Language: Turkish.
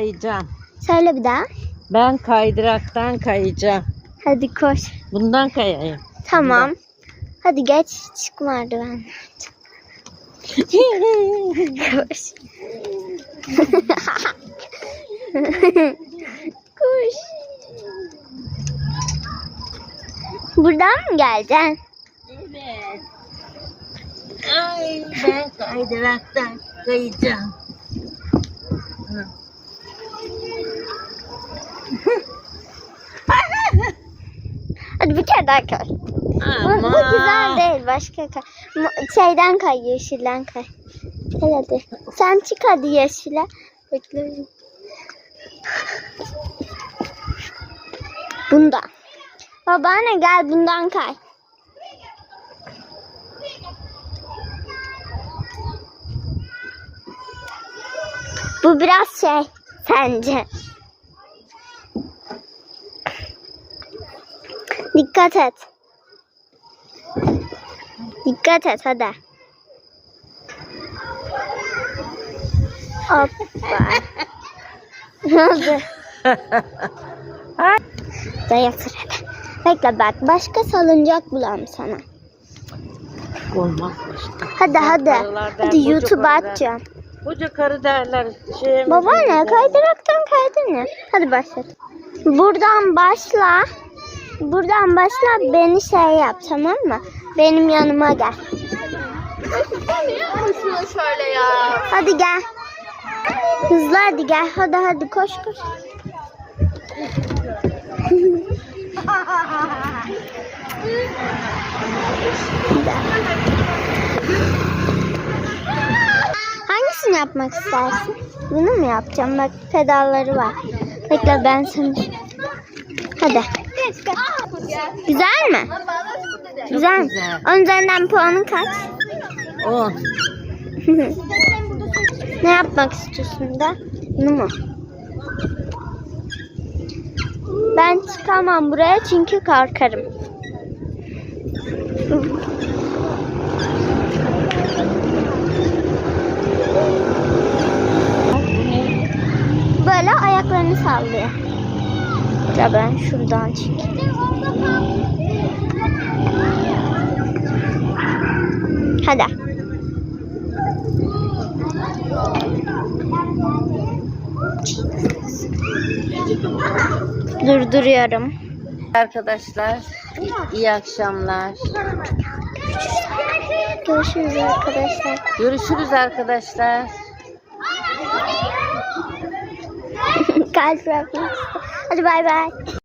Kayacağım. Söyle bir daha. Ben kaydıraktan kayacağım. Hadi koş. Bundan kayayım. Tamam. Hadi geç çık merdiven. Koş. Koş. Buradan mı geleceksin? Evet. Ay ben kaydıraktan kayacağım. Hadi bir kere daha kay. Bu, bu güzel değil. Başka kay. Şeyden kay, yeşilden kay. Gel hadi. Sen çık hadi yeşile. Bekliyorum. Bundan. Babaanne gel bundan kay. Bu biraz şey sence. Dikkat et. Dikkat et hadi. Hoppa. Ne oldu? Da yatır hadi. Bekle bak başka salıncak bulalım sana. Olmaz işte. Hadi hadi. Hadi der. atacağım. Koca karı derler. Şey, Babaanne kaydıraktan kaydın ya. Hadi başlat. Buradan başla. Buradan başla beni şey yap tamam mı? Benim yanıma gel. Şuna şöyle ya. Hadi gel. Hızlı hadi gel. Hadi hadi koş koş. Hangisini yapmak istersin? Bunu mu yapacağım? Bak pedalları var. Bekle ben sana. Hadi. Güzel mi? Güzel. güzel. Üzerinden puanın kaç? 10. ne yapmak istiyorsun da? Bunu mu? Ben çıkamam buraya çünkü korkarım. Böyle ayaklarını sallıyor. Ya ben şuradan çekeyim. Hadi. Durduruyorum. Arkadaşlar iyi akşamlar. Görüşürüz arkadaşlar. Görüşürüz arkadaşlar. Kalp 那就拜拜。